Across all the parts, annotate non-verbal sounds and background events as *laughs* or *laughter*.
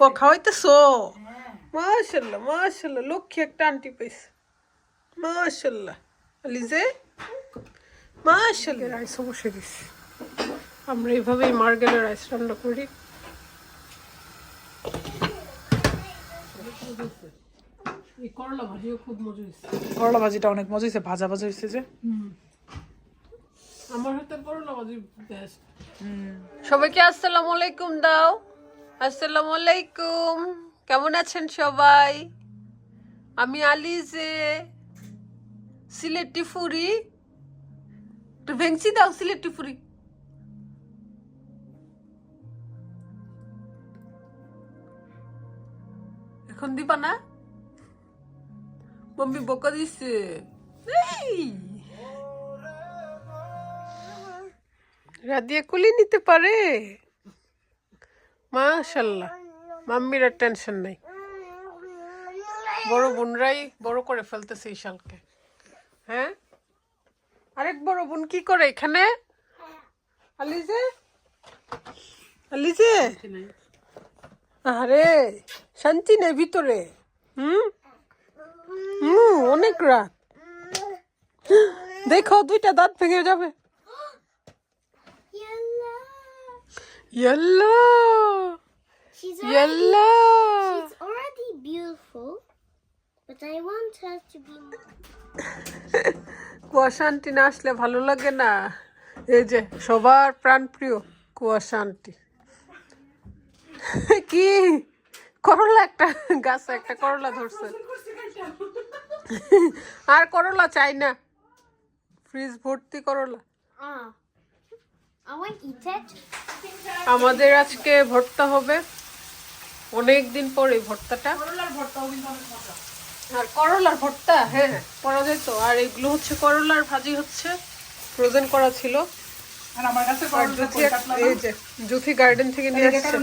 খাওয়াইতেছো? মাশাল্লাহ মাশাল্লাহ লক্ষ্মী একটা আন্টি পাইছে। মাশাল্লাহ লিজে? মাশাল্লাহ রাইসও বসে গেছি আমরা এইভাবেই মার্গেলের রাইস রান্না করি। করলা ভাজিও খুব মজা হয়েছে করলা ভাজিটা অনেক মজা হয়েছে ভাজা ভাজা হয়েছে যে। আমার হাতে করলা ভাজি বেস্ট সবাইকে আসসালামু আলাইকুম দাও। আসসালামু আলাইকুম। কেমন আছেন সবাই? আমি আলিজে, সিলেটি ফুরি। একটু ভেংচি দাও সিলেটি ফুরি। এখন দিবা না? মম্মি বকা দিছে। রাধিয়া কুলি নিতে পারে? মাশাল্লাহ মাম্মির আর টেনশন নাই। বড় বোনরাই বড় করে ফেলতেছে এই শালকে হ্যাঁ? আরেক বড় বোন কি করে এখানে? আলিজে? আলিজে? আরে শান্তি নেই ভিতরে। হুম? হুম, অনেক রাত। দেখো, দুইটা দাঁত ভেঙে যাবে। ইয়াল্লা She's ইয়াল্লা she's already beautiful, but I want her to be. *laughs* কুয়াশা আন্টি না আসলে ভালো লাগে না। এই যে সবার প্রাণপ্রিয় কুয়াশা আন্টি *laughs* কি? করলা একটা গাছে একটা করলা ধরছে। *laughs* আর করলা চাই না। ফ্রিজ ভর্তি করলা। Ah. I won't eat it. আমাদের আজকে ভর্তা হবে। অনেক দিন পর ভর্তাটা। আর করলার ভর্তা হ্যাঁ করা যেত আর এগুলো হচ্ছে করলার ভাজি হচ্ছে ফ্রোজেন করা ছিল। আর আমার কাছে আর করলা জুথি গার্ডেন থেকে নিয়ে আসছে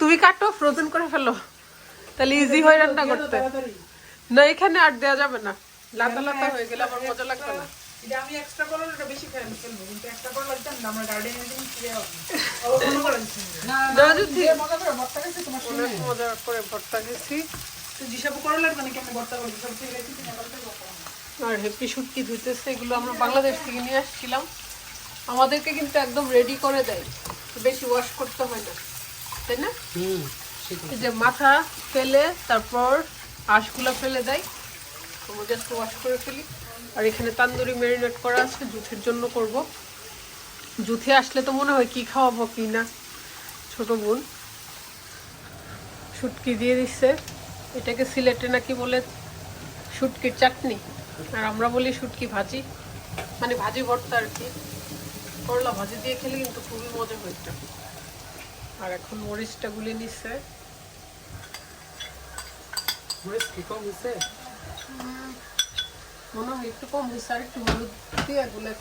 তুমি কাটো ফ্রোজেন করে ফেলো। তাহলে ইজি হয় রান্না করতে। না এখানে আর দেওয়া যাবে না। লাতা লাতা হয়ে গেলে আমার মজা লাগবে না। এটা আমি এক্সট্রা করলার এটা বেশি খেয়ে ফেলব কিন্তু একটা করলা দিতাম না আমার গার্ডেনে দিন ফিরে অন্য করে না। মজা করে ভর্তা খাইছে তোমার সঙ্গে মজা করে ভর্তা খেয়েছি। তো জিসাবু করলার মানে কেমন ভর্তা করবি সব বলতে পারো আর হেপি শুটকি ধুইতেছে এগুলো আমরা বাংলাদেশ থেকে নিয়ে আসছিলাম। আমাদেরকে কিন্তু একদম রেডি করে দেয়। বেশি ওয়াশ করতে হয় না। তাই না? এই যে মাথা ফেলে তারপর আঁশগুলো ফেলে দেয়। আমরা জাস্ট ওয়াশ করে ফেলি। আর এখানে তান্দুরি ম্যারিনেট করা আছে জুথের জন্য করব। জুথে আসলে তো মনে হয় কি খাওয়াবো কি না? ছোট বোন। শুটকি দিয়ে দিচ্ছে এটাকে সিলেটে নাকি বলে শুটকির চাটনি। আর আমরা বলি শুটকি ভাজি। মানে ভাজি ভর্তা আর কি। করলা ভাজি দিয়ে খেলে কিন্তু খুবই মজা হইতো আর এখন মরিচটা গুলে নিচ্ছে মরিচ কি কম হইছে? মনে হয় একটু কম হয়েছে, আর একটু হলুদ দিয়ে গুলে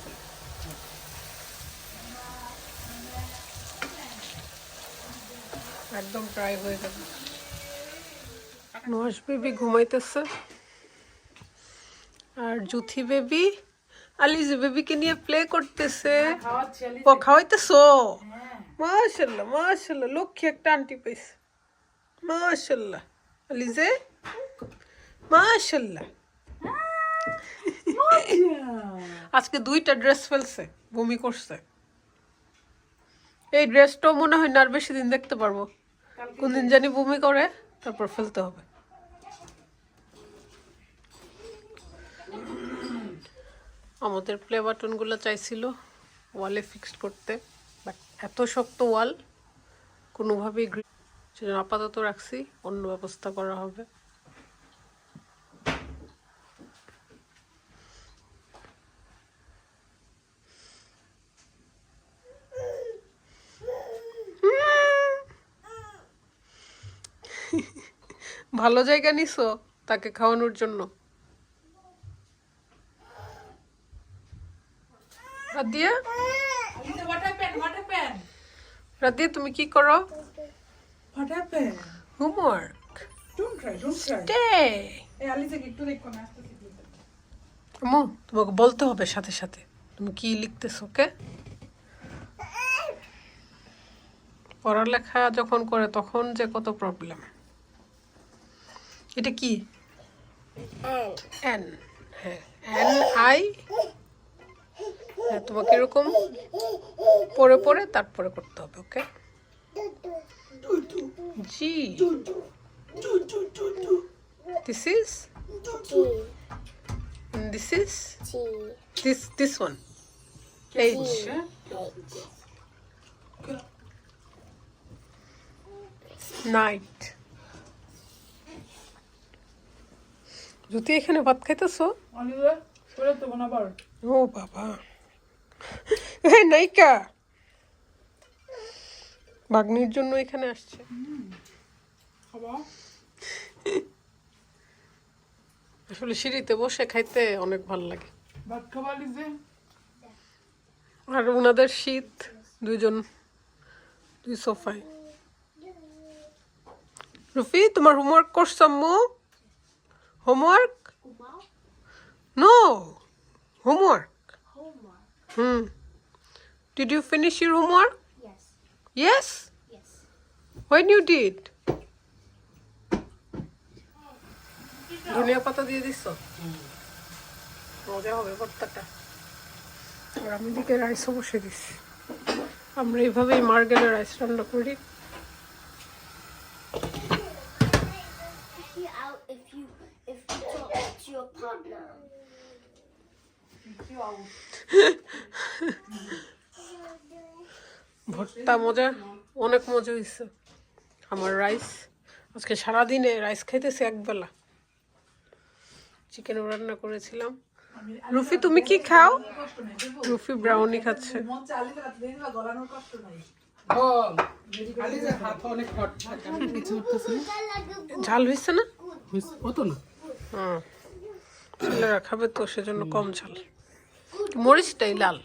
একদম ড্রাই হয়ে যাবে। নস বেবি ঘুমাইতেছে। আর জুথি বেবি আলিজি বেবিকে নিয়ে প্লে করতেছে। ও খাওয়াইতেছো? মাশাল্লাহ মাশাল্লাহ লক্ষ্মী একটা আন্টি পাইছে। মাশাল্লাহ আলিজে মাশাল্লাহ আজকে দুইটা ড্রেস ফেলছে বমি করছে। এই ড্রেসটাও মনে হয় না আর বেশি দিন দেখতে পারব। কোনদিন জানি বমি করে তারপর ফেলতে হবে। আমাদের প্লে বাটনগুলো চাইছিল ওয়ালে ফিক্সড করতে বাট এত শক্ত ওয়াল কোনোভাবেই সেজন্য আপাতত রাখছি অন্য ব্যবস্থা করা হবে। ভালো জায়গা নিছো তাকে খাওয়ানোর জন্য? তুমি কি করো? হোমওয়ার্ক তোমাকে বলতে হবে সাথে সাথে। তুমি কি লিখতেছো, ওকে? পড়ালেখা যখন করে তখন যে কত প্রবলেম এটা কি? এন হ্যাঁ এন আই হ্যাঁ তোমাকে এরকম পরে পরে তারপরে করতে হবে okay? G this T. This T. This this one H H. Night Jyoti এখানে ভাত খাইতেছো? ও বাবা। নাইকা বাগনির জন্য এখানে আসছে। আসলে সিঁড়িতে বসে খাইতে অনেক ভালো লাগে। আর ওনাদের শীত দুইজন দুই সোফায়। রুফি তোমার হোমওয়ার্ক করছ আম্মু? Homework no homework Homework. Hmm did you finish your homework yes Yes. When you did ধনিয়া পাতা দিয়ে দিচ্ছ মজা হবে ভর্তাটা। আর আমি দিকে রাইসও বসে দিচ্ছি আমরা এইভাবেই মার্গেলের রাইস রান্না করি। ভর্তা মজা অনেক মজা হয়েছে। আমার রাইস আজকে সারাদিনে রাইস খাইতেছি একবেলা চিকেন রান্না করেছিলাম। রুফি তুমি কি খাও? রুফি ব্রাউনি খাচ্ছে। ঝাল হয়েছে না? হতো না। ছেলেরা খাবে তো সেজন্য কম ঝাল। মরিচটাই লাল।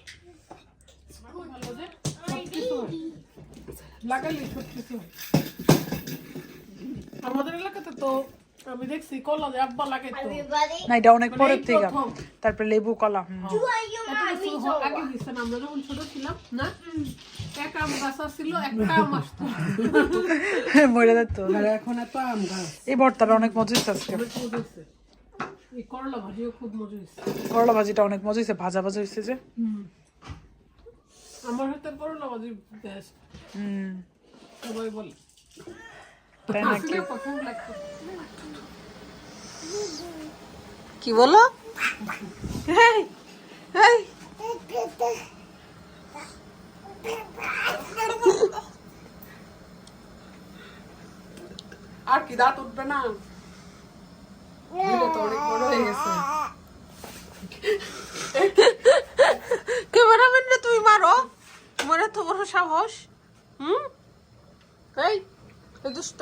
লাগালি সব কিছু আমাদের এলাকাতে তো আমি দেখছি কলা যে আব্বা লাগাই না এটা অনেক পরের থেকে। তারপরে লেবু কলা? আগে আমরা যখন ছোট ছিলাম না? এক আম গাছ ছিল একটা আম আসতো। *laughs* মরে যেত। এখন এত আম গাছ। এই ভর্তাটা অনেক মজা আজকে অনেক মজা হয়েছে এই করলা ভাজিও খুব মজা হয়েছে করলা ভাজিটা অনেক মজা হয়েছে ভাজা ভাজা হয়েছে যে। আমার হাতে করলা ভাজি বেস্ট হুম। সবাই বলে। তাই নাকি? কি বলো? এই, এই। আর কি দাঁত উঠবে না? তো অনেক *laughs* বড় হয়ে গেছে ক্যামেরাম্যান না তুমি মারো? তোমার এত বড় সাহস। হুম? এই দুষ্ট।